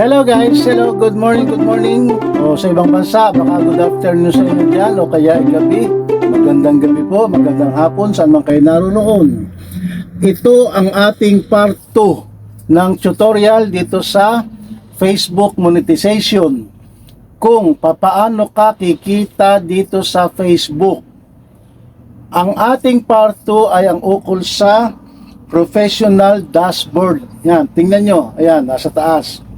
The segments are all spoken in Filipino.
Hello guys, hello, good morning, good morning. O sa ibang bansa, baka good afternoon sa inyo dyan o kaya ay gabi. Magandang gabi po, magandang hapon, saan man kayo naroon. Ito ang ating part 2 ng tutorial dito sa Facebook monetization. Kung papaano ka kikita dito sa Facebook. Ang ating part 2 ay ang ukol sa professional dashboard. Yan, tingnan nyo. Ayan, nasa taas.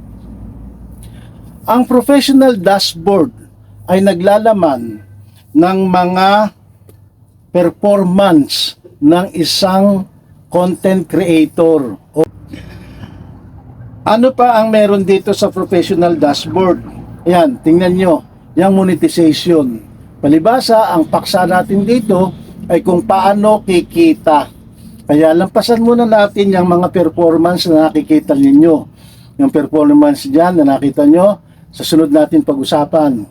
Ang professional dashboard ay naglalaman ng mga performance ng isang content creator. Ano pa ang meron dito sa professional dashboard? Ayan, tingnan nyo. Yung monetization. Palibasa, ang paksa natin dito ay kung paano kikita. Kaya lampasan muna natin yung mga performance na nakikita ninyo. Yung performance dyan na nakita nyo, sa sunod natin pag-usapan.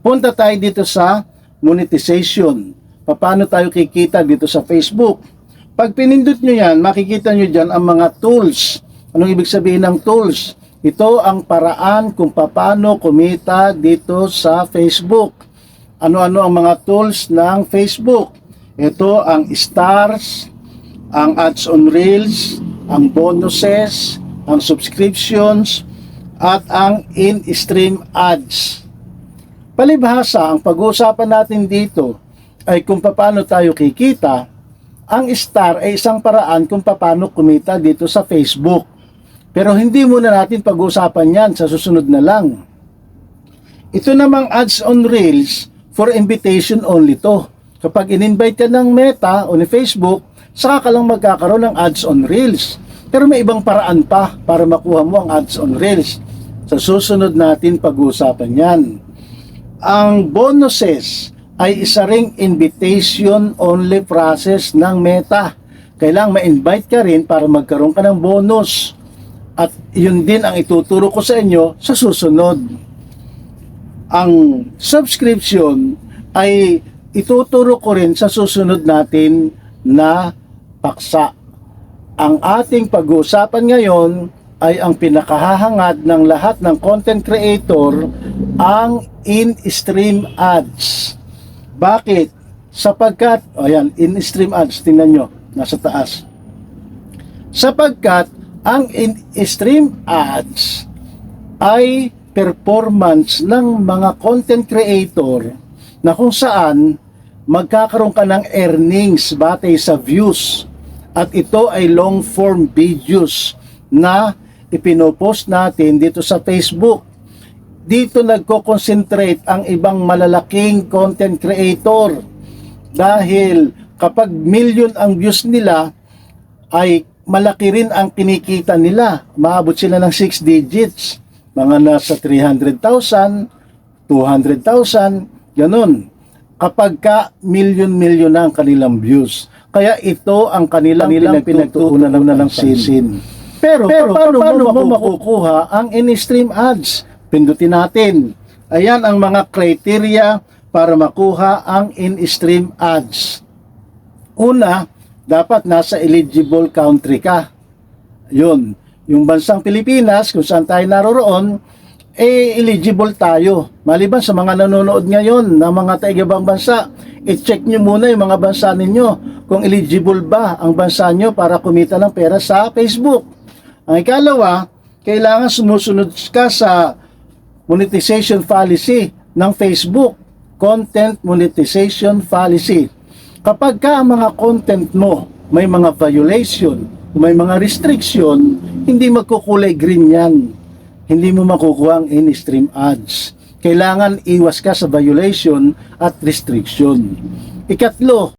Punta tayo dito sa monetization. Paano tayo kikita dito sa Facebook? Pag pinindot nyo yan, makikita nyo dyan ang mga tools. Anong ibig sabihin ng tools? Ito ang paraan kung paano kumita dito sa Facebook. Ano-ano ang mga tools ng Facebook? Ito ang stars, ang ads on reels, ang bonuses, ang subscriptions, at ang in-stream ads. Palibhasa, ang pag-uusapan natin dito ay kung paano tayo kikita. Ang star ay isang paraan kung paano kumita dito sa Facebook. Pero hindi muna natin pag-uusapan yan sa susunod na lang. Ito namang ads on reels for invitation only to. Kapag in-invite ka ng Meta o ni Facebook, saka ka lang magkakaroon ng ads on reels. Pero may ibang paraan pa para makuha mo ang ads on reels. Sa susunod natin pag-uusapan yan. Ang bonuses ay isa ring invitation only process ng Meta. Kailangang ma-invite ka rin para magkaroon ka ng bonus. At yun din ang ituturo ko sa inyo sa susunod. Ang subscription ay ituturo ko rin sa susunod natin na paksa. Ang ating pag-uusapan ngayon ay ang pinakahahangad ng lahat ng content creator ang in-stream ads. Bakit? Sapagkat, ayan, in-stream ads, tingnan nyo, nasa taas. Sapagkat ang in-stream ads ay performance ng mga content creator na kung saan magkakaroon ka ng earnings batay sa views at ito ay long form videos na ipinopost natin dito sa Facebook. Dito nagko-concentrate ang ibang malalaking content creator dahil kapag million ang views nila ay malaki rin ang kinikita nila. Maabot sila ng 6 digits. Mga nasa 300,000, 200,000, ganun. Kapag ka million-million na ang kanilang views. Kaya ito ang kanilang, kanilang pinagtuunan na ng sisin. Pero, pero paano, paano mo makukuha ang in-stream ads? Pindutin natin. Ayan ang mga criteria para makuha ang in-stream ads. Una, dapat nasa eligible country ka. Yun. Yung bansang Pilipinas, kung saan tayo naroroon, eh eligible tayo. Maliban sa mga nanonood ngayon ng mga taigabang bansa, i-check nyo muna yung mga bansa ninyo kung eligible ba ang bansa nyo para kumita ng pera sa Facebook. Ang ikalawa, kailangan sumusunod ka sa monetization policy ng Facebook. Content monetization policy. Kapag ka ang mga content mo may mga violation, may mga restriction, hindi magkukulay green yan. Hindi mo makukuha ang in-stream ads. Kailangan iwas ka sa violation at restriction. Ikatlo,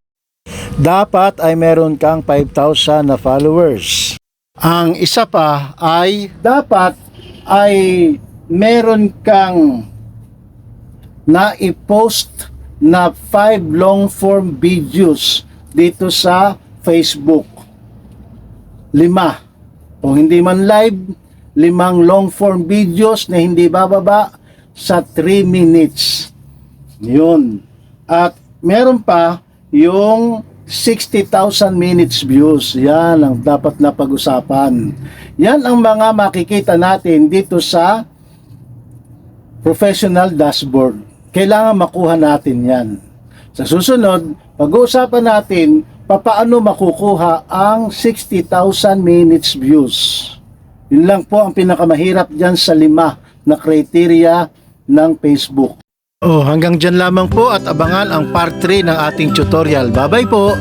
dapat ay meron kang 5,000 na followers. Ang isa pa ay dapat ay meron kang na i-post na 5 long form videos dito sa Facebook. Lima. O hindi man live, limang long form videos na hindi bababa sa 3 minutes. Yun. At meron pa yung 60,000 minutes views. Yan ang dapat na pag-usapan. Yan ang mga makikita natin dito sa professional dashboard. Kailangan makuha natin yan. Sa susunod, pag-uusapan natin papaano makukuha ang 60,000 minutes views. Yun lang po ang pinakamahirap dyan sa lima na criteria ng Facebook. Oh, hanggang dyan lamang po at abangan ang part 3 ng ating tutorial. Bye-bye po!